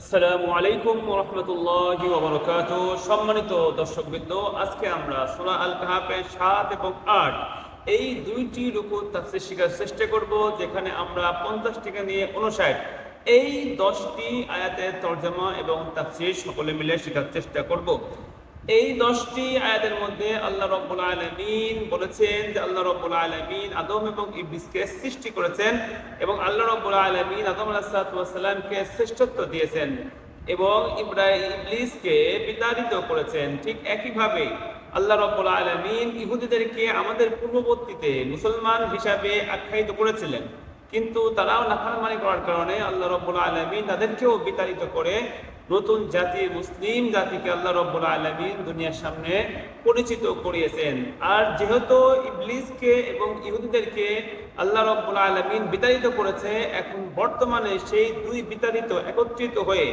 আসসালামু আলাইকুম রহমতুল্লাহি ওবরকাত সম্মানিত দর্শকবৃন্দ, আজকে আমরা সোনা আল কাহাপের সাত এবং আট, এই দুইটি রুকু তাফসির শেখার চেষ্টা করব, যেখানে আমরা পঞ্চাশ টাকা নিয়ে উনষাট এই দশটি আয়াতের তর্জমা এবং তাফসির সকলে মিলে শেখার চেষ্টা করব। এই দশটি আয়াতের মধ্যে আল্লাহ রব্বুল আলমিন বলেছেন যে আল্লাহ রব্বুল আলমিন আদম এবং ইবলিসকে সৃষ্টি করেছেন এবং আল্লাহ রব্বুল আলমিন আদম আলাহিসাল্লামকে শ্রেষ্ঠত্ব দিয়েছেন এবং ইবলিসকে বিতাড়িত করেছেন। ঠিক একইভাবে আল্লাহ রব্বুল আলমিন ইহুদিদেরকে আমাদের পূর্ববর্তীতে মুসলমান হিসাবে আখ্যায়িত করেছিলেন। কিন্তু তারাও নাফরমানি করার কারণে আল্লাহ রব্বুল আলমিন তাদেরকেও বিতাড়িত করে নতুন জাতি, মুসলিম জাতিকে আল্লাহ রব্বুল আলমিন দুনিয়ার সামনে পরিচিত করিয়েছেন। আর যেহেতু ইবলিসকে এবং ইহুদিদেরকে আল্লাহ রব্বুল আলমিন বিতাড়িত করেছে, এখন বর্তমানে সেই দুই বিতাড়িত একত্রিত হয়ে,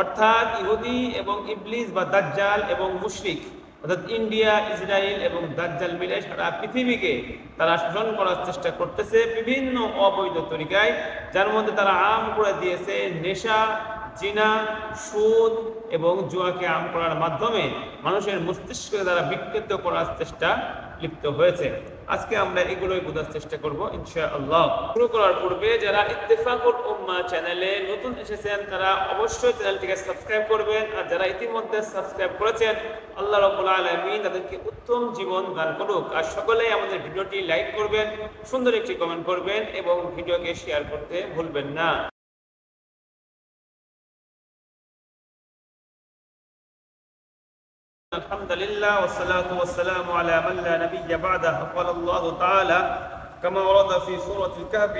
অর্থাৎ ইহুদি এবং ইবলিস বা দাজ্জাল এবং মুশরিক, অর্থাৎ ইন্ডিয়া ইসরায়েল এবং দাজ্জাল মিলে সারা পৃথিবীকে তারা শোষণ করার চেষ্টা করতেছে বিভিন্ন অবৈধ তরিকায়, যার মধ্যে তারা আম করে দিয়েছে নেশা জিনা, সুদ এবং জুয়াকে আম করার মাধ্যমে মানুষের মস্তিষ্ককে দ্বারা বিকৃত করার চেষ্টা লিপ্ত হয়েছে। আজকে আমরা এগুলোই বোঝার চেষ্টা করব, ইনশাআল্লাহ। শুরু করার পূর্বে যারা ইত্তেফাকুল উম্মা চ্যানেলে নতুন এসেছেন, তারা অবশ্যই চ্যানেলটিকে সাবস্ক্রাইব করবেন। আর যারা ইতিমধ্যে সাবস্ক্রাইব করেছেন, আল্লাহ রাব্বুল আলামিন তাদেরকে উত্তম জীবন দান করুক। আর সকলেই আমাদের ভিডিওটি লাইক করবেন, সুন্দর একটি কমেন্ট করবেন এবং ভিডিওকে শেয়ার করতে ভুলবেন না। الحمد لله والصلاة والسلام على من لا نبي بعده. قال الله تعالى كما ورد في سورة الكهف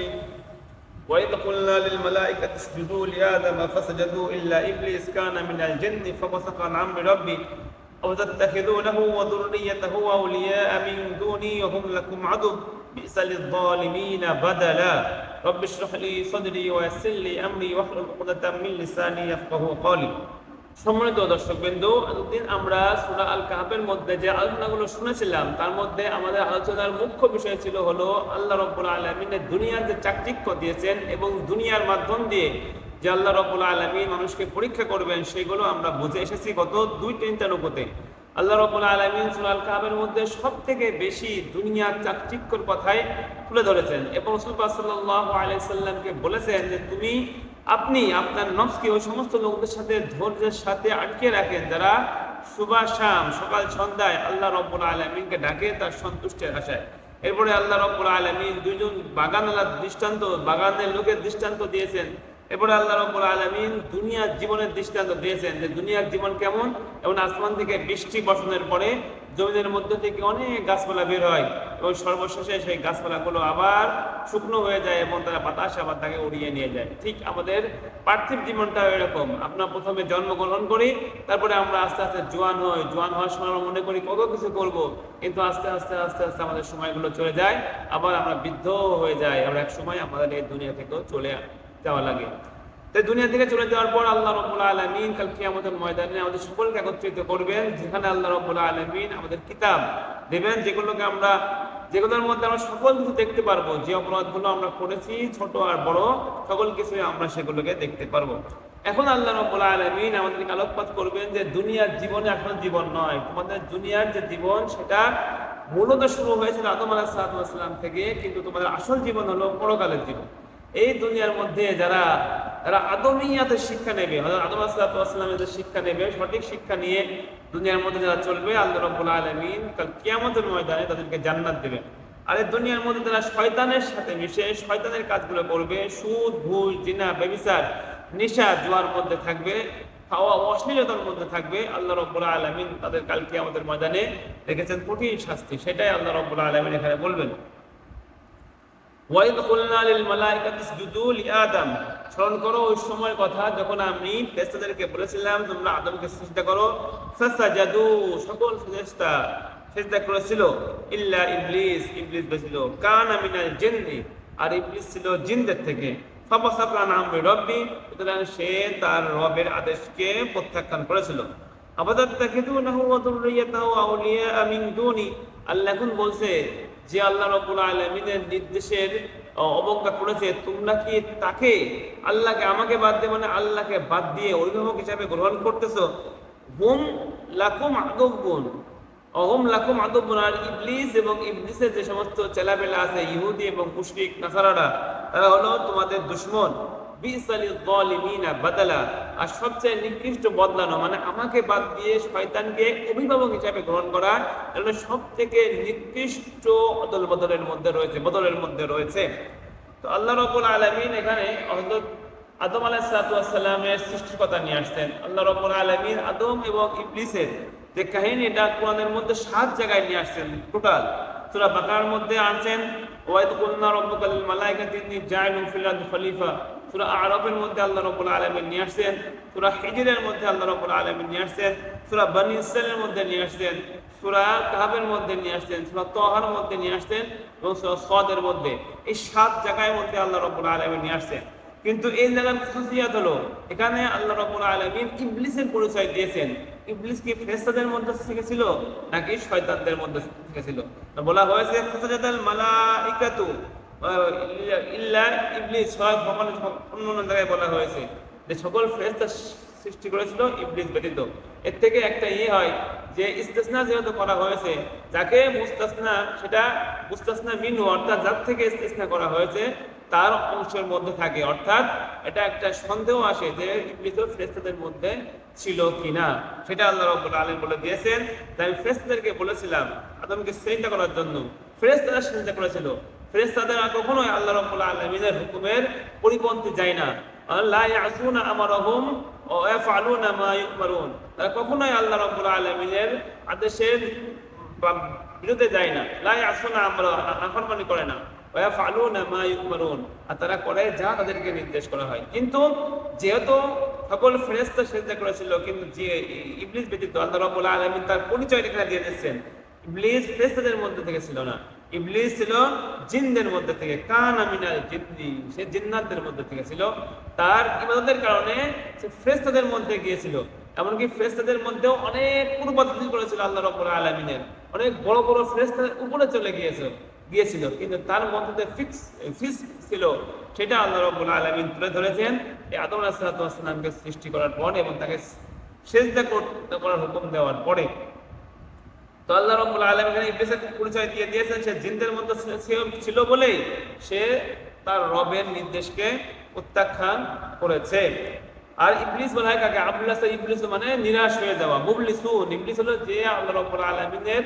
وإذ قلنا للملائكة اسجدوا لآدم فسجدوا إلا إبليس كان من الجن ففسق عن أمر ربي أو تتخذونه وذريته أولياء من دوني وهم لكم عدو. بئس للظالمين بدلا. رب اشرح لي صدري ويسر لي أمري واحلل عقدة من لساني يفقه قولي. সম্মানিত দর্শকবৃন্দ এতদিন আমরা সুরা আল কাহাবের মধ্যে যে আলোচনাগুলো শুনেছিলাম, তার মধ্যে আমাদের আলোচনার মুখ্য বিষয় ছিল হলো, আল্লাহ রব্বুল আলমিনের দুনিয়ার যে চাকচিক্য দিয়েছেন এবং দুনিয়ার মাধ্যম দিয়ে যে আল্লাহ রব্বুল আলমিন মানুষকে পরীক্ষা করবেন, সেগুলো আমরা বুঝে এসেছি গত দুই তিনটা রূপতে আল্লাহ রব্বুল আলমিন সুরাল কাহাবের মধ্যে সব থেকে বেশি দুনিয়ার চাকচিক্যর কথাই তুলে ধরেছেন এবং সুলফা সাল্লাহ আলাইসাল্লামকে বলেছেন যে, তুমি আপনি আপনার নফসকে ওই সমস্ত লোকদের সাথে ধৈর্যের সাথে আটকে রাখেন। যারা সুবাহ শাম, সকাল সন্ধ্যায় আল্লাহ রব্বুল আলমিনকে ডাকে, তার সন্তুষ্টের আশায়। এরপরে আল্লাহ রব্বুল আলমিন বাগান দৃষ্টান্ত, বাগানের লোকের দৃষ্টান্ত দিয়েছেন। এরপরে আল্লাহ রব্বুল আলমিন দুনিয়ার জীবনের দৃষ্টান্ত দিয়েছেন যে দুনিয়ার জীবন কেমন? এবং আসমান থেকে বৃষ্টি বসনের পরে জমিনের মধ্যে থেকে অনেক গাছপালা বের হয়। এবং সর্বশেষে সেই গাছপালাগুলো আবার শুকনো হয়ে যায় এবং তারা বাতাস আবার তাকে উড়িয়ে নিয়ে যায়। ঠিক আমাদের পার্থিব জীবনটা এরকম। আমরা প্রথমে জন্মগ্রহণ করি, তারপরে আমরা আস্তে আস্তে জোয়ান হই। জোয়ান হওয়ার সময় আমরা মনে করি কত কিছু করব, কিন্তু আস্তে আস্তে আস্তে আস্তে আমাদের সময়গুলো চলে যায়। আবার আমরা বৃদ্ধ হয়ে যাই। আমরা এক সময় আমাদের এই দুনিয়া থেকেও চলে যাওয়া লাগে। তাই দুনিয়া থেকে চলে যাওয়ার পর আল্লাহ রব্বুল আলমিন কাল আমাদের ময়দানে আমাদের সকলকে একত্রিত করবেন, যেখানে আল্লাহ রব্বুল আলমিন আমাদের কিতাব দেবেন, যেগুলোকে আমরা, যেগুলোর মধ্যে আমরা সকল কিছু দেখতে পারব, যে অপরাধগুলো আমরা করেছি, ছোট আর বড়, সকল কিছুই আমরা সেগুলোকে দেখতে পারব। এখন আল্লাহ রব্বুল আলমিন আমাদেরকে আলোকপাত করবেন যে দুনিয়ার জীবনে এখন জীবন নয়, তোমাদের দুনিয়ার যে জীবন সেটা মূলত শুরু হয়েছিল আদম আলাহ সালাম থেকে, কিন্তু তোমাদের আসল জীবন হলো পরকালের জীবন। এই দুনিয়ার মধ্যে যারা যারা আদমিয়াতের শিক্ষা নেবে আদম আসলামের যে শিক্ষা নেবে, সঠিক শিক্ষা নিয়ে দুনিয়ার মধ্যে যারা চলবে, আল্লাহ রব্বুল আলমিন কাল কিয়ামতের ময়দানে তাদেরকে জান্নাত দেবে আর এই দুনিয়ার মধ্যে যারা শয়তানের সাথে মিশে, শয়তানের কাজগুলো করবে, সুদ, ঘুষ, জিনা বেবিচার নিশা, জোয়ার মধ্যে থাকবে, খাওয়া, অশ্লীলতার মধ্যে থাকবে, আল্লাহ রব্বুল আলমিন তাদের কাল আমাদের ময়দানে রেখেছেন কঠিন শাস্তি। সেটাই আল্লাহ রব্বুল আলমিন এখানে বলবেন। ওয়াইদ কুলনা লিল মালাইকাতি ইসজুদু লিআদম স্মরণ করো, ওই সময়ের কথা যখন আমি ফেরেশতাদেরকে বলেছিলাম, তোমরা আদমকে সিজদা করো, ফাসাজাদু, সকল ফেরেশতা সিজদা করেছিল। ইল্লা ইবলিস ইবলিস বেছিল কানা মিনাল জিন্নি, আর ইবলিস ছিল জিনদের থেকে। ফাবাসাকা নামে রব্বি, সুতরাং সে তার রবের আদেশকে প্রত্যাখ্যান করেছিল। আবাদাত তাকিদুনাহু ওয়া যুররিয়াতাহু আউলিয়া মিন দুনি। আল্লাহ এখন বলছে যে আল্লাহ রব্বুল আলমিনের নির্দেশের অবজ্ঞা করেছে, তোমরা কি তাকে আল্লাহকে আমাকে বাদ দিয়ে মানে আল্লাহকে বাদ দিয়ে অভিভাবক হিসাবে গ্রহণ করতেছ? হুম লাকুম গুণ অহম লাকুম আদব্বুন আর ইবলিস এবং ইবলিসের যে সমস্ত চেলাপেলা আছে, ইহুদি এবং মুশরিক, নাসারারা, তারা হলো তোমাদের দুশ্মন। বাদালা। আর সবচেয়ে নিকৃষ্ট বদলানো মানে আমাকে বাদ দিয়ে শয়তানকে অভিভাবক হিসাবে গ্রহণ করা এটা সব নিকৃষ্ট অদল বদলের মধ্যে রয়েছে, বদলের মধ্যে রয়েছে। তো আল্লাহ রবুল এখানে হযরত আদম আলাইসালামের সৃষ্টির কথা নিয়ে আসছেন। আল্লাহ রবুল আলমিন আদম এবং ইবলিসের যে কাহিনী এটা কোরআনের মধ্যে সাত জায়গায় নিয়ে আসছেন টোটাল। সূরা বাকারার মধ্যে আনছেন ওয়াইদ কুলনা রব্বুকা লিল মালাইকাতি ইন্নী জাইলুন ফিল আরদি খলিফা। সূরা আরবের মধ্যে আল্লাহ রাব্বুল আলামিন নিয়ে আসছেন, সূরা হিজরের মধ্যে আল্লাহ রাব্বুল আলামিন নিয়ে আসছেন, সূরা বনি ইসরাইলের মধ্যে নিয়ে আসছেন, সূরা কাহাবের মধ্যে নিয়ে আসছেন, সূরা তহার মধ্যে নিয়ে আসছেন এবং সূরা সদের মধ্যে। এই সাত জায়গায় মধ্যে আল্লাহ রাব্বুল আলামিন নিয়ে আসছেন। কিন্তু এই জায়গার খুশিয়াত হলো, এখানে আল্লাহ রাব্বুল আলামিন ইবলিসের পরিচয় দিয়েছেন। ইবলিস কি ফেরেশতাদের মধ্যে শিখেছিল নাকি শয়তানদের মধ্যে শিখেছিল বলা হয়েছে মালাইকাতু ইল্লা ইবলিস হয় ভগবান অন্য অন্য জায়গায় বলা হয়েছে। যে সকল ফেরেশতা সৃষ্টি করেছিল ইবলিস ব্যতীত। এর থেকে একটা ইয়ে হয় যে ইস্তেসনা যেহেতু করা হয়েছে, যাকে মুস্তাসনা সেটা মুস্তাসনা মিনু, অর্থাৎ যার থেকে ইস্তেসনা করা হয়েছে, তার অংশের মধ্যে থাকে। অর্থাৎ এটা একটা সন্দেহ আসে যে ইবলিস ফেরেশতাদের মধ্যে ছিল কিনা। সেটা আল্লাহ রাব্বুল আলামিন বলে দিয়েছেন। তাই আমি ফেরেশতাদেরকে বলেছিলাম আদমকে সিজদা করার জন্য। ফেরেশতারা সিজদা করেছিল। ফেরেশতাদের কখনোই আল্লাহ রাব্বুল আলামিনের হুকুমের পরিপন্থী যায় না। লা ইয়াসুনা আমারহুম ওয়া ইয়াফআলুনা মা ইউমারুন। তারা কখনোই আল্লাহ রাব্বুল আলামিনের আদেশের বিরুদ্ধে যায় না। লা ইয়াসুনা আমরা নাফরমানি করে না। ওয়া ইয়াফআলুনা মা ইউমারুন। আর তারা করে যা তাদেরকে নির্দেশ করা হয়। কিন্তু যেহেতু সকল ফেরেশতা সেজদা করেছিল, কিন্তু যে ইবলিস ব্যতীত আল্লাহ রাব্বুল আলামিন তার পরিচয় এখানে দিয়ে দিচ্ছেন। ইবলিস ফেরেশতাদের মধ্যে থেকে ছিল না। ইবলিস ছিল জিনদের মধ্যে থেকে, কান আমিনাল জিন্দি সে জিন্নাতদের মধ্যে থেকে ছিল। তার ইবাদতের কারণে সে ফেরেশতাদের মধ্যে গিয়েছিল। এমনকি ফেরেশতাদের মধ্যেও অনেক পূর্বপদ্ধতি করেছিল আল্লাহ রাব্বুল আলামিনের। অনেক বড় বড় ফেরেশতাদের উপরে চলে গিয়েছে, গিয়েছিল। কিন্তু তার মধ্যে ফিক্স ফিক্স ছিল, সেটা আল্লাহ রাব্বুল আলামিন তুলে ধরেছেন। এই আদম সালামকে সৃষ্টি করার পরে এবং তাকে সেজদা করার হুকুম দেওয়ার পরে তো আল্লাহ রাব্বুল আলামিন এখানে ইবলিসের পরিচয় দিয়ে দিয়েছেন, সে জিনদের মধ্যে ছিল বলেই সে তার রবের নির্দেশকে প্রত্যাখ্যান করেছে। আর ইবলিস বলা হয় কাকে? আবুল্লাহ ইবলিস মানে নিরাশ হয়ে যাওয়া, মুবলিসুন। ইবলিস হলো যে আল্লাহ রাব্বুল আলামিনের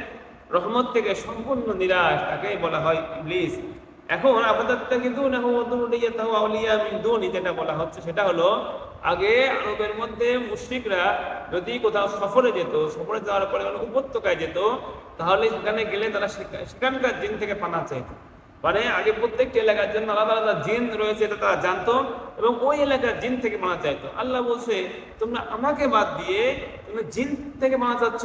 রহমত থেকে সম্পূর্ণ নিরাশ, তাকেই বলা হয় ইবলিস। এখন আপনাদের কিন্তু যেটা বলা হচ্ছে সেটা হলো আগে আরবের মধ্যে মুশ্রিকরা যদি কোথাও সফরে যেত, সফরে যাওয়ার পরে উপত্যকায় যেত, তাহলে সেখানে গেলে তারা সেখানকার জিন থেকে পানা চাইত। মানে আগে প্রত্যেকটি এলাকার জন্য আলাদা আলাদা জিন রয়েছে এটা তারা জানতো এবং ওই এলাকার জিন থেকে মানা চাইতো। আল্লাহ বলছে, তোমরা আমাকে বাদ দিয়ে তুমি জিন থেকে মানা চাচ্ছ?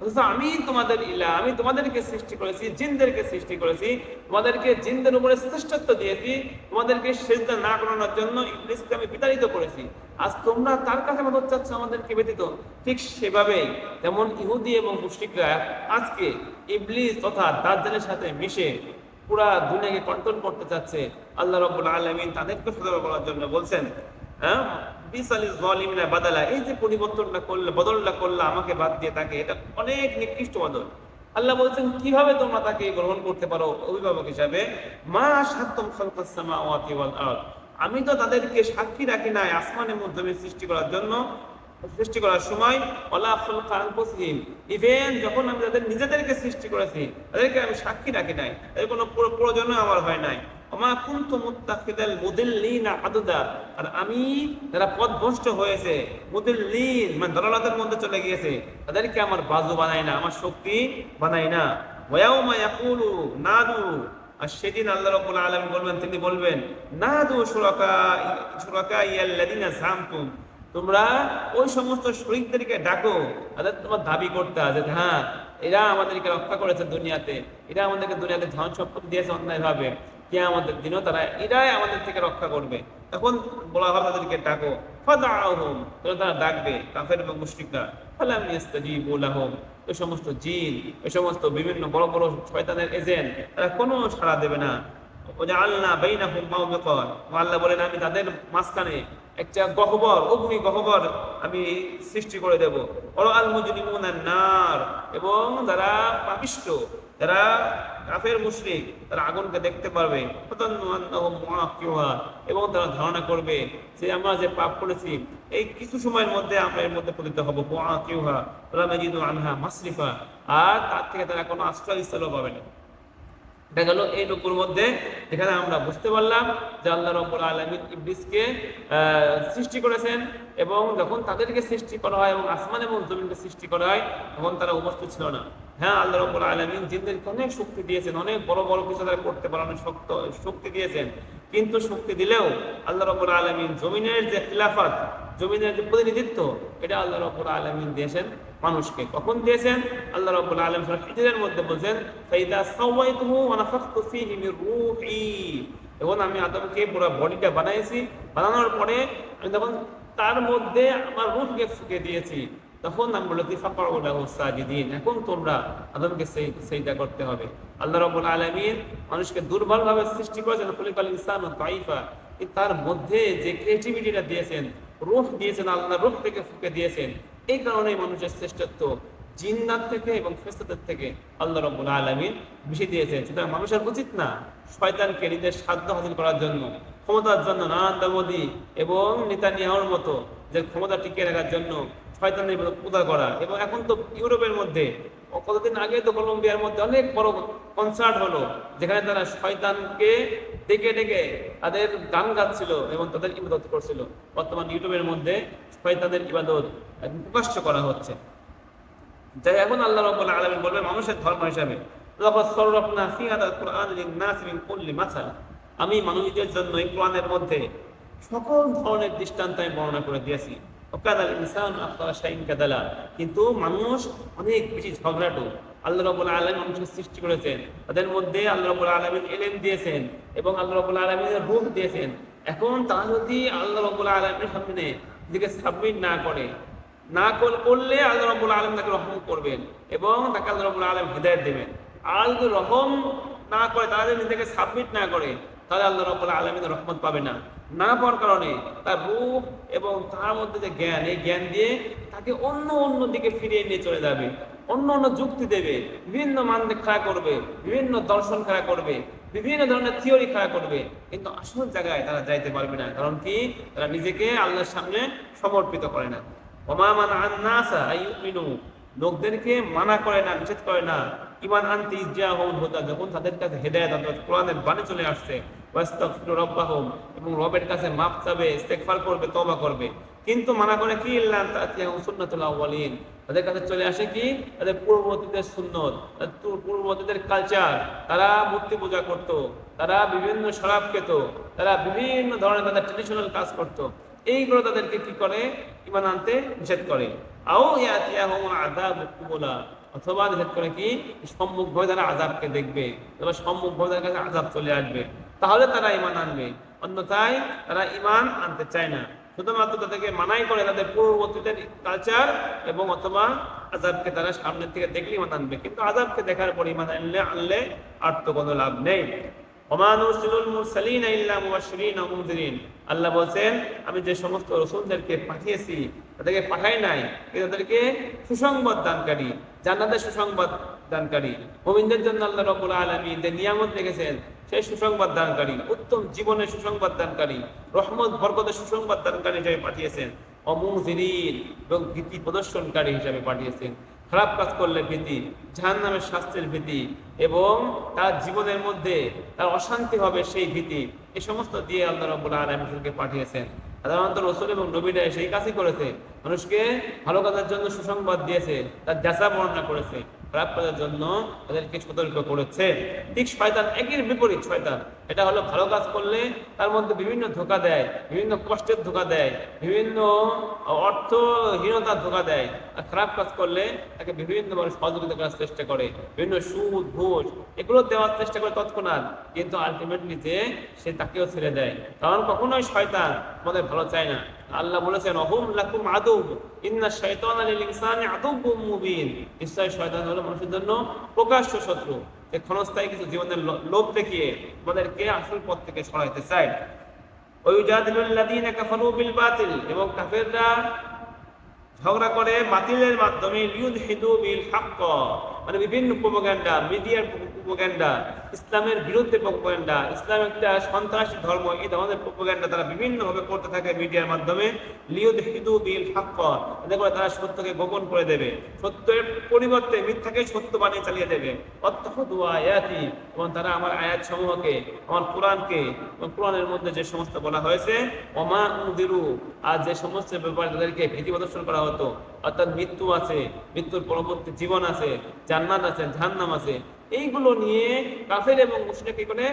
আমি তোমাদের ইলা, আমি তোমাদেরকে সৃষ্টি করেছি, জিনদেরকে সৃষ্টি করেছি, তোমাদেরকে জিনদের উপরে শ্রেষ্ঠত্ব দিয়েছি, তোমাদেরকে সেজদা না করানোর জন্য ইবলিসকে আমি বিতাড়িত করেছি। আজ তোমরা তার কাছে মদত চাচ্ছ, আমাদেরকে ব্যতীত ঠিক সেভাবেই যেমন ইহুদি এবং মুশরিকরা আজকে ইবলিস তথা দাজ্জালের সাথে মিশে পুরা দুনিয়াকে কন্ট্রোল করতে চাচ্ছে। আল্লাহ রাব্বুল আলামিন তাদেরকে সতর্ক করার জন্য বলছেন হ্যাঁ? বাদালা, এই যে পরিবর্তনটা করলে, বদলটা করলে আমাকে বাদ দিয়ে তাকে এটা অনেক নিকৃষ্ট বদল। আল্লাহ বলছেন, কীভাবে তোমরা তাকে গ্রহণ করতে পারো? অভিভাবক হিসাবে, মা সাত্তম খালকাস সামাওয়াতি ওয়াল আরদ। আমি তো তাদেরকে সাক্ষী রাখি নাই আসমানের মাধ্যমে সৃষ্টি করার জন্য, সৃষ্টি করার সময় ওলা আনফুসিহিম। ইভেন যখন আমি তাদের নিজেদেরকে সৃষ্টি করেছি, তাদেরকে আমি সাক্ষী রাখি নাই এর কোনো প্রয়োজনও আমার হয় নাই। আমা কুনতু মুদিল্লিনা আদুদা। আর আমি যারা পথভ্রষ্ট হয়েছে, মুদিল্লিন মানে দলালতের মধ্যে চলে গিয়েছে, তাদেরকে আমার বাজু বানাই না, আমার শক্তি বানাই না। ওয়াউমা ইয়াকুলু, নাদু। আর সেদিন আল্লাহ রাব্বুল আলামিন বলবেন, তিনি বলবেন, নাদু শুরাকা শুরাকা ইয়াল্লাযিনা জামতুম তোমরা ওই সমস্ত শরীরদেরকে ডাকো, তাদের তোমার দাবি করতে আছে হ্যাঁ এরা আমাদেরকে রক্ষা করেছে দুনিয়াতে, এরা আমাদেরকে দুনিয়াতে ধন সম্পত্তি দিয়েছে অন্যায়ভাবে। কে আমাদের দিনও তারা এরাই আমাদের থেকে রক্ষা করবে। তখন বলা হবে তাদেরকে ডাকো ফাদাআহুম তখন তারা ডাকবে, কাফের এবং মুশরিকরা, ফালাম ইয়াস্তাজিবু লাহুম ওই সমস্ত জিন ওই সমস্ত বিভিন্ন বড় বড় শয়তানের এজেন্ট, তারা কোনো সাড়া দেবে না। ওজাআলনা বাইনাহুম মাওবিকান আল্লাহ বলেন, আমি তাদের মাঝখানে একটা গহ্বর, অগ্নি গহ্বর আমি সৃষ্টি করে দেব। ওর আল মুজরিমুনা নার এবং যারা পাপিষ্ট, যারা কাফের মুশরিক, তারা আগুনকে দেখতে পারবে। এবং তারা ধারণা করবে যে আমরা যে পাপ করেছি, এই কিছু সময়ের মধ্যে আমরা এর মধ্যে পতিত হব। মুআকিউহা ওয়া নাজিদু আনহা মাসরিফা, আর তার থেকে তারা কোনো আশ্রয়স্থলও পাবে না। এটা গেল এই রূপের মধ্যে, যেখানে আমরা বুঝতে পারলাম যে আল্লাহ রব্বুল আলমিন ইবলিসকে সৃষ্টি করেছেন, এবং যখন তাদেরকে সৃষ্টি করা হয় এবং আসমান এবং জমিনকে সৃষ্টি করা হয়, তখন তারা উপস্থিত ছিল না। হ্যাঁ আল্লাহ রব্বুল আলমিন জিনদেরকে অনেক শক্তি দিয়েছেন, অনেক বড় বড় কিছু তারা করতে পারে অনেক শক্ত, শক্তি দিয়েছেন। কিন্তু শক্তি দিলেও আল্লাহ রব্বুল আলমিন জমিনের যে খিলাফত, জমিনের যে প্রতিনিধিত্ব, এটা আল্লাহ রব্বুল আলমিন দিয়েছেন মানুষকে। কখন দিয়েছেন? আল্লাহ রাব্বুল আলামিন সূরা হিজরের মধ্যে বলছেন, ফাইদা সাওয়াইতুহু ওয়া নাফাখতু এবং আমি আদমকে পুরো বডিটা বানাইছি, বানানোর পরে আমি তখন তার মধ্যে আমার রূহকে ফুঁকে দিয়েছি। তখন আমি বলেছি ফাকাউলাহু সাজিদিন? এখন তোমরা আদমকে সেই সেইটা করতে হবে। আল্লাহ রাব্বুল আলামিন মানুষকে দুর্বলভাবে সৃষ্টি করেছেন, খুলিকাল ইনসানু তাইফা। তার মধ্যে যে ক্রিয়েটিভিটিটা দিয়েছেন, রূহ দিয়েছেন, আল্লাহ রূহ থেকে ফুঁকে দিয়েছেন, এই কারণেই মানুষের শ্রেষ্ঠত্ব জিন্নাত থেকে এবং ফেরেশতাদের থেকে আল্লাহ রাব্বুল আলামিন বেশি দিয়েছেন। সুতরাং মানুষের উচিত না শয়তানকে নিজের সাধ্য হাসিল করার জন্য, ক্ষমতার জন্য নারায়ণ মোদী এবং নেতা নেওয়ার মতো যে ক্ষমতা টিকিয়ে রাখার জন্য শয়তানের পূজা করা। এবং এখন তো ইউরোপের মধ্যে কতদিন আগে তো কলম্বিয়ার মধ্যে অনেক বড় কনসার্ট হলো, যেখানে তারা শয়তানকে ডেকে ডেকে তাদের গান গাচ্ছিল এবং তাদের ইবাদত করছিল। বর্তমান ইউটিউবের মধ্যে শয়তানের ইবাদত প্রকাশ্য করা হচ্ছে। যাই এখন আল্লাহ রাব্বুল আলামিন বলবে মানুষের ধর্ম হিসাবে আমি মানুষদের জন্য এই কোরআনের মধ্যে সকল ধরনের দৃষ্টান্ত আমি বর্ণনা করে দিয়েছি। ওকাদাল ইনসান শাইন কাদালা। কিন্তু মানুষ অনেক বেশি ঝগড়াটু। আল্লাহ রাব্বুল আলামিন মানুষের সৃষ্টি করেছেন। তাদের মধ্যে আল্লাহ রাব্বুল আলামিন এলেন দিয়েছেন এবং আল্লাহ রাব্বুল আলামিনের রূহ দিয়েছেন। এখন তারা যদি আল্লাহ রাব্বুল আলামিনের সামনে নিজেকে সাবমিট না করে, না কর- করলে আল্লাহ রাব্বুল আলম তাকে রহম করবেন এবং তাকে আল্লাহ রাব্বুল আলম হৃদায়ত দেবেন। আর যদি রহম না করে, তারা যদি নিজেকে সাবমিট না করে তাহলে আল্লাহ রাব্বুল আলমিনের রহমত পাবে না। না পাওয়ার কারণে তার রূপ এবং তার মধ্যে যে জ্ঞান, এই জ্ঞান দিয়ে তাকে অন্য অন্য দিকে ফিরিয়ে নিয়ে চলে যাবে। অন্য অন্য যুক্তি দেবে, বিভিন্ন মান খাড়া করবে, বিভিন্ন দর্শন খাড়া করবে, বিভিন্ন ধরনের থিওরি খাড়া করবে। কিন্তু আসল জায়গায় তারা যাইতে পারবে না। কারণ কি? তারা নিজেকে আল্লাহর সামনে সমর্পিত করে না। ওমা মানা লোকদেরকে মানা করে না, নিষেধ করে না। ইমান আনতি ইজাহুম হুদা যখন তাদের কাছে হেদায়েত, অর্থাৎ কোরআনের বাণী চলে আসছে, ওয়াস্তাগফিরু রাব্বাহুম, এবং রবের কাছে মাপ চাবে, ইস্তেগফার করবে, তওবা করবে। কিন্তু মানা করে কি? ইল্লা তাতিয়াহুম সুন্নাতুল তাদের কাছে চলে আসে কি? তাদের পূর্ববর্তীদের সুন্নত পূর্ববর্তীদের কালচার তারা মূর্তি পূজা করত, তারা বিভিন্ন শরাব খেত, তারা বিভিন্ন ধরনের তাদের ট্রেডিশনাল কাজ করত। এইগুলো তাদেরকে কি করে? ইমান আনতে নিষেধ করে। আও ইয়াতিয়াহুম আযাব কুবুলা। অথবা নিষেধ করে কি? সম্মুখ ভাবে তারা আযাবকে দেখবে অথবা সম্মুখ ভাবে কাছে আযাব চলে আসবে, তাহলে তারা ইমান আনবে। অন্যথায় তারা ইমান আনতে চায় না। শুধুমাত্র তাদেরকে মানাই করে তাদের পূর্ববর্তীদের কালচার এবং অথবা আজাবকে তারা সামনের থেকে দেখলে ইমান আনবে। কিন্তু আজাবকে দেখার পর ইমান আনলে আনলে আর তো কোনো লাভ নেই। আল্লাহ বলেন আমি যে সমস্ত রসুলদেরকে পাঠিয়েছি, তাদেরকে পাঠাই নাই তাদেরকে সুসংবাদ দানকারী, জান্নাতের সুসংবাদ দানকারী। মুমিনদের জন্য আল্লাহ রাব্বুল আলামিন যে নিয়ামত রেখেছেন, সেই সুসংবাদ দানকারী, উত্তম জীবনের সুসংবাদ দানকারী, রহমত, বরকতের সুসংবাদ দানকারী হিসেবে পাঠিয়েছেন। অমুজিরিন এবং ভীতি প্রদর্শনকারী হিসাবে পাঠিয়েছেন। খারাপ কাজ করলে ভীতি জাহান নামের শাস্তির ভীতি এবং তার জীবনের মধ্যে তার অশান্তি হবে সেই ভীতি এই সমস্ত দিয়ে আল্লাহ রব্বুল আলমকে পাঠিয়েছেন। সাধারণত রসুল এবং নবীরা সেই কাজই করেছে। মানুষকে ভালো কাজের জন্য সুসংবাদ দিয়েছে, তার যাচা বর্ণনা করেছে, খারাপ কাজের জন্য তাদেরকে সতর্ক করেছে। ঠিক শয়তান একের বিপরীত শয়তান। এটা হলো ভালো কাজ করলে তার মধ্যে বিভিন্ন ধোকা দেয়, বিভিন্ন কষ্টের ধোকা দেয়, বিভিন্ন অর্থহীনতার ধোকা দেয়। আর খারাপ কাজ করলে তাকে বিভিন্ন মানুষ সহযোগিতা করার চেষ্টা করে, বিভিন্ন সুদ, ঘুষ, এগুলো দেওয়ার চেষ্টা করে তৎক্ষণাৎ। কিন্তু আলটিমেটলি যে সে তাকেও ছেড়ে দেয়। কারণ কখনোই শয়তান আমাদের ভালো চায় না। আল্লাহ বলেছেন, অহুম লাকুম আদুব ইন্না শয়তান লিল ইনসানি আদুব্বুম মুবিন। নিশ্চয় শয়তান হলো মানুষের জন্য প্রকাশ্য শত্রু। যে ক্ষণস্থায়ী কিছু জীবনের লোভ দেখিয়ে আমাদেরকে আসল পথ থেকে সরাইতে চায়। এবং কাফেররা ঝগড়া করে বাতিলের মাধ্যমে লিউদহিদু বিল হক্ক মানে বিভিন্ন প্রোপাগান্ডা মিডিয়ার প্রোপাগান্ডা ইসলামের বিরুদ্ধে প্রোপাগান্ডা ইসলাম একটা সন্ত্রাসী ধর্ম। এই ধরনের প্রোপাগান্ডা তারা বিভিন্নভাবে করতে থাকে মিডিয়ার মাধ্যমে। লিউদহিদু বিল হক্ক করে তারা সত্যকে গোপন করে দেবে। সত্যের পরিবর্তে মিথ্যাকে সত্য বানিয়ে চালিয়ে দেবে। অত্যহদু আয়াতি। এবং তারা আমার আয়াত সমূহকে আমার কোরআনকে এবং কোরআনের মধ্যে যে সমস্ত বলা হয়েছে অমা উদিরু আর যে সমস্ত ব্যাপারে তাদেরকে ভীতি প্রদর্শন করা হতো, অর্থাৎ মৃত্যু আছে, মৃত্যুর পরবর্তী জীবন আছে জান্নাত আছে, জাহান্নাম আছে। এইগুলো নিয়ে কাফের এবং কি করে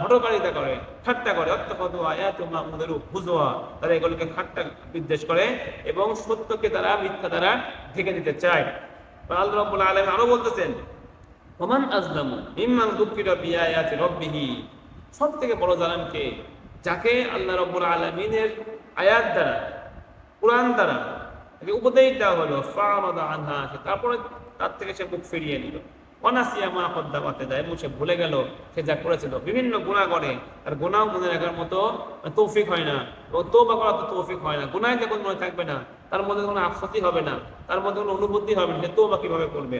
হটকারিতা করে, ঠাট্টা করে। অত্যকত আয়াত তারা এগুলোকে ঠাট্টা বিদ্বেষ করে এবং সত্যকে তারা মিথ্যা দ্বারা ঢেকে দিতে চায়। আল্লাহ রাব্বুল আলামিন আরও বলতেছেন, ওমান আজলামু মিম্মান দুঃখিত বিআয়াতি সব থেকে বড় জালেমকে, যাকে আল্লাহ রব্বুল আলমিনের আয়াত দ্বারা, কোরআন দ্বারা উপদেশ দেওয়া হলো আনহা। তারপরে তার থেকে সে মুখ ফিরিয়ে নিল। অনাসিয়া মা পদ্মাবাতে দেয় এবং সে ভুলে গেল, সে যা করেছিল। বিভিন্ন গুণা করে আর গুণাও মনে রাখার মতো তৌফিক হয় না। এবং তৌবা করা তো তৌফিক হয় না। গুণায় যখন মনে থাকবে না, তার মধ্যে কোনো আফসতি হবে না, তার মধ্যে কোনো অনুভূতি হবে না তো বা কীভাবে করবে?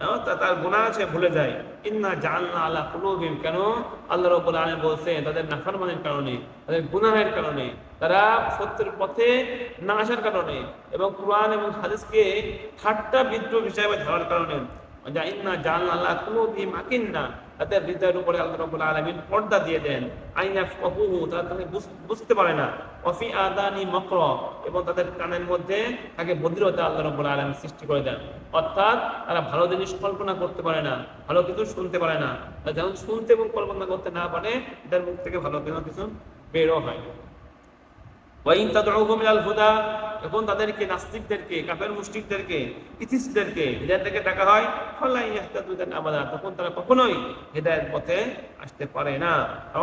তার গুণা আছে, ভুলে যায়। ইন্না জাআলনা আল্লাহ কুলুবিম, কেন? আল্লাহ রবুল আলম বলছে তাদের নাফরমানির কারণে, তাদের গুনাহের কারণে, তারা সত্যের পথে না আসার কারণে এবং কোরআন এবং হাদিসকে ঠাট্টা বিদ্রোহ হিসাবে ধরার কারণে। ইন্না জাআলনা আল্লাহ কুলুবিম আকিন্না তাদের হৃদয়ের উপরে আল্লাহ রাব্বুল আলামিন পর্দা দিয়ে দেন। আইনা ফাকুহু তারা তাকে বুঝতে পারে না। অফি আদানি মকর, এবং তাদের কানের মধ্যে তাকে বধিরতা আল্লাহ রাব্বুল আলামিন সৃষ্টি করে দেন। অর্থাৎ তারা ভালো জিনিস কল্পনা করতে পারে না, ভালো কিছু শুনতে পারে না। যেমন শুনতে এবং কল্পনা করতে না পারে, এদের মুখ থেকে ভালো কোনো কিছু বেরো হয় ওয়াইন ইলাল হুদা এখন তাদেরকে নাস্তিকদেরকে কাপের মুষ্টিকদেরকে ইথিসদেরকে হৃদয় থেকে ডাকা হয়। ফলাই আবাদা তখন তারা কখনোই হৃদয়ের পথে আসতে পারে না।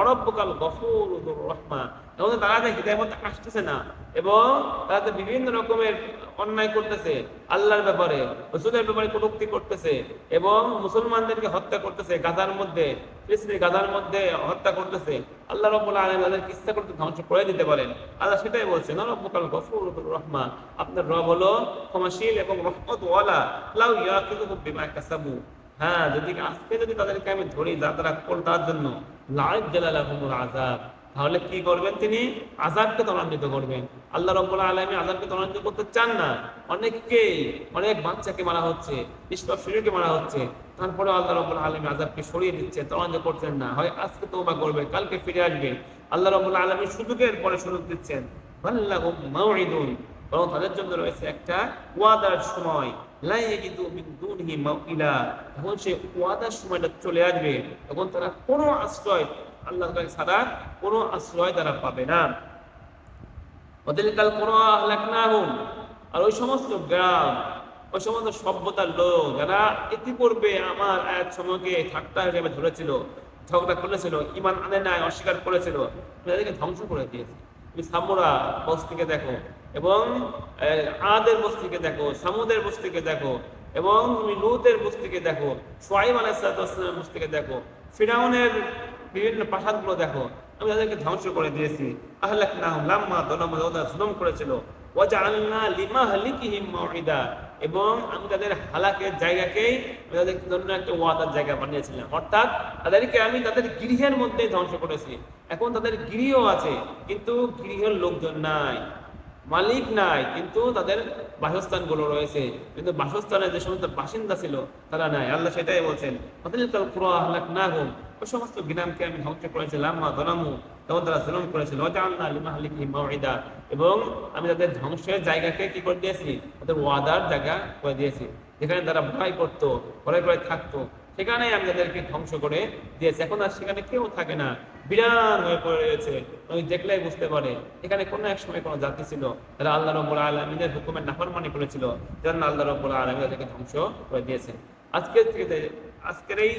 রব্বকাল গফুর রহমা তখন তারা যে হিদায়াত পথে আসতেছে না, এবং তারা তো বিভিন্ন রকমের অন্যায় করতেছে, আল্লাহর ব্যাপারে, রসুলের ব্যাপারে কটুক্তি করতেছে, এবং মুসলমানদেরকে হত্যা করতেছে, গাজার মধ্যে ফিলিস্তিনি গাজার মধ্যে হত্যা করতেছে, আল্লাহ রব্বুল তাদের ইচ্ছা করতে ধ্বংস করে দিতে পারেন। আল্লাহ সেটাই বলছেন রব্বুকাল গফুরুর রহমান, আপনার রব হলো ক্ষমাশীল এবং রহমত ওয়ালা বিমা কাসাবু। হ্যাঁ যদি আজকে যদি তাদেরকে আমি ধরি যা তারা তার জন্য, লাইফ জালালাহুমুল আযাব। তাহলে কি করবেন তিনি? আজাবকে ত্বরান্বিত করবেন। আল্লাহ রব্বুল আলমী আজাবকে ত্বরান্বিত করতে চান না। অনেককেই অনেক বাচ্চাকে মারা হচ্ছে, নিষ্পাপ শিশুকে মারা হচ্ছে। তারপরে আল্লাহ রব্বুল আলমী আজাবকে সরিয়ে দিচ্ছে, ত্বরান্বিত করছেন না। হয় আজকে তওবা করবে, কালকে ফিরে আসবে। আল্লাহ রব্বুল আলমী সুযোগের পরে সুযোগ দিচ্ছেন। মাউইদুন বরং তাদের জন্য রয়েছে একটা ওয়াদার সময়। লা ইয়াজিদু মিন দুনিহি মাউইলা যখন সে ওয়াদার সময়টা চলে আসবে, তখন তারা কোনো আশ্রয় আল্লাহ ছাড়া কোনো আশ্রয় তারা পাবে না। আর ওই সমস্ত গ্রাম, ওই সমস্ত সভ্যতার লোক যারা ইতিপূর্বে আমার এক সময়কে ঠাট্টা হিসেবে ধরেছিল, ঝগড়া করেছিল ইমান আনে নাই, অস্বীকার করেছিল, তাদেরকে ধ্বংস করে দিয়েছে। তুমি সামুরা বস্তিকে দেখো এবং আদের বস্তিকে দেখো, সামুদের বস্তিকে দেখো এবং তুমি লুতের বস্তিকে দেখো সোয়াইব আলাইসালামের বস্তিকে দেখো। ফিরাউনের বিভিন্ন প্রাসাদগুলো দেখো। আমি তাদেরকে ধ্বংস করে দিয়েছি। আহলাক না লাম্মা দলামা ওরা জুলুম করেছিল। ওয়াজআলনা লিমাহলিকিহিম মাউইদা এবং আমি তাদের হালাকের জায়গাকেই তাদের জন্য একটা ওয়াদার জায়গা বানিয়েছিলাম। অর্থাৎ তাদেরকে আমি তাদের গৃহের মধ্যে ধ্বংস করেছি। এখন তাদের গৃহ আছে, কিন্তু গৃহের লোকজন নাই, মালিক নাই, কিন্তু তাদের বাসস্থানগুলো রয়েছে। কিন্তু বাসস্থানে যে সমস্ত বাসিন্দা ছিল, তারা নাই। আল্লাহ সেটাই বলছেন সমস্ত গ্রামকে আমি ধ্বংস করেছিলাম মা দলামু তখন তারা জুলুম করেছিল। মাউইদা এবং আমি তাদের ধ্বংসের জায়গাকে কি করে দিয়েছি? তাদের ওয়াদার জায়গা করে দিয়েছি। যেখানে তারা ভয় করতো, ভয় করে থাকতো। সেখানে আমি তাদেরকে ধ্বংস করে দিয়েছি। এখন আর সেখানে কেউ থাকে না। বিরান হয়ে পড়ে রয়েছে। ওই দেখলেই বুঝতে পারে। এখানে কোনো এক সময় কোনো জাতি ছিল তারা আল্লাহ রব্বুল আলমীদের হুকুমের নাফরমানি করেছিল। যার আল্লাহ রব্বুল আলমী তাদেরকে ধ্বংস করে দিয়েছে। আজকের থেকে আজকের এই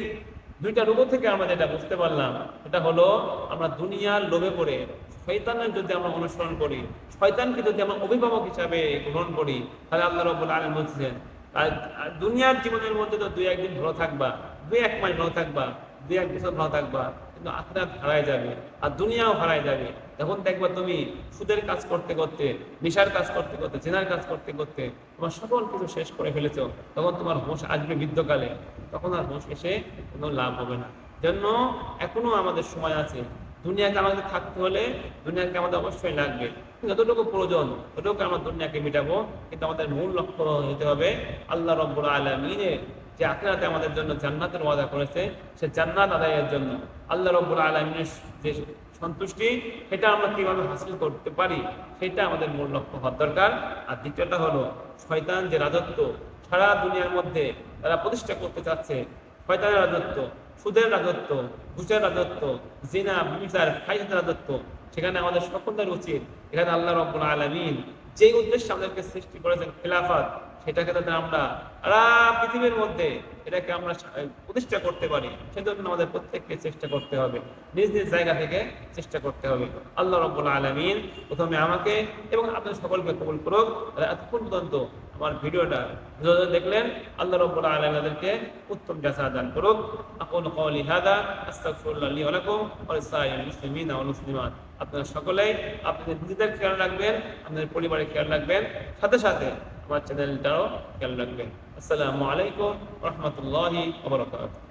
দুইটা রোগ থেকে আমরা যেটা বুঝতে পারলাম এটা হলো আমরা দুনিয়ার লোভে পড়ে, শয়তানের যদি আমরা অনুসরণ করি, শয়তানকে যদি আমরা অভিভাবক হিসাবে গ্রহণ করি, তাহলে আল্লাহ রব আলম বলছিলেন আর দুনিয়ার জীবনের মধ্যে তো দুই একদিন ভালো থাকবা, দুই এক মাস ভালো থাকবা, দুই এক বছর ভালো থাকবা কিন্তু আখরাত হারাই যাবে, আর দুনিয়াও হারাই যাবে। তখন দেখবা তুমি সুদের কাজ করতে করতে, নেশার কাজ করতে করতে, জেনার কাজ করতে করতে তোমার সকল কিছু শেষ করে ফেলেছো, তখন তোমার হোশ আসবে বৃদ্ধকালে। তখন আর হোশ এসে কোনো লাভ হবে না। জন্য এখনও আমাদের সময় আছে। দুনিয়াকে আমাদের থাকতে হলে দুনিয়াকে আমাদের অবশ্যই লাগবে। যতটুকু প্রয়োজন, ততটুকু আমরা দুনিয়াকে মেটাবো। কিন্তু আমাদের মূল লক্ষ্য হতে হবে আল্লাহ রব্বুল আলমিনের যে আখেরাতে আমাদের জন্য জান্নাতের ওয়াদা করেছে, সে জান্নাত আদায়ের জন্য। আল্লাহ রব্বুল আলমিনের যে সন্তুষ্টি, সেটা আমরা কীভাবে হাসিল করতে পারি, সেটা আমাদের মূল লক্ষ্য হওয়ার দরকার। আর দ্বিতীয়টা হলো, শয়তান যে রাজত্ব সারা দুনিয়ার মধ্যে তারা প্রতিষ্ঠা করতে চাচ্ছে, শয়তানের রাজত্ব, সুদের রাজত্ব, ঘুষের রাজত্ব, জিনা, বিচার ফাইসের রাজত্ব, সেখানে আমাদের সকলের উচিত। এখানে আল্লাহ রব্বুল আলমিন যে উদ্দেশ্যে আমাদেরকে সৃষ্টি করেছেন খেলাফত সেটাকে যাতে আমরা সারা পৃথিবীর মধ্যে এটাকে আমরা প্রতিষ্ঠা করতে পারি। সেজন্য আমাদের প্রত্যেককে চেষ্টা করতে হবে। নিজ নিজ জায়গা থেকে চেষ্টা করতে হবে। আল্লাহ রব্বুল আলমিন প্রথমে আমাকে এবং আপনাদের সকলকে কবুল করুক। এতক্ষণ পর্যন্ত আমার ভিডিওটা দেখলেন, আল্লাহ রব্বুল আলমিন তাদেরকে উত্তম জাসা দান করুক। আকুল কওলি হাদা, আস্তাগফিরুল্লাহ আপনারা সকলেই আপনাদের নিজেদের খেয়াল রাখবেন, আপনাদের পরিবারের খেয়াল রাখবেন। সাথে সাথে আমার চ্যানেলটাও খেয়াল রাখবেন আসসালামু আলাইকুম রহমতুল্লাহি ওয়া বারাকাতুহু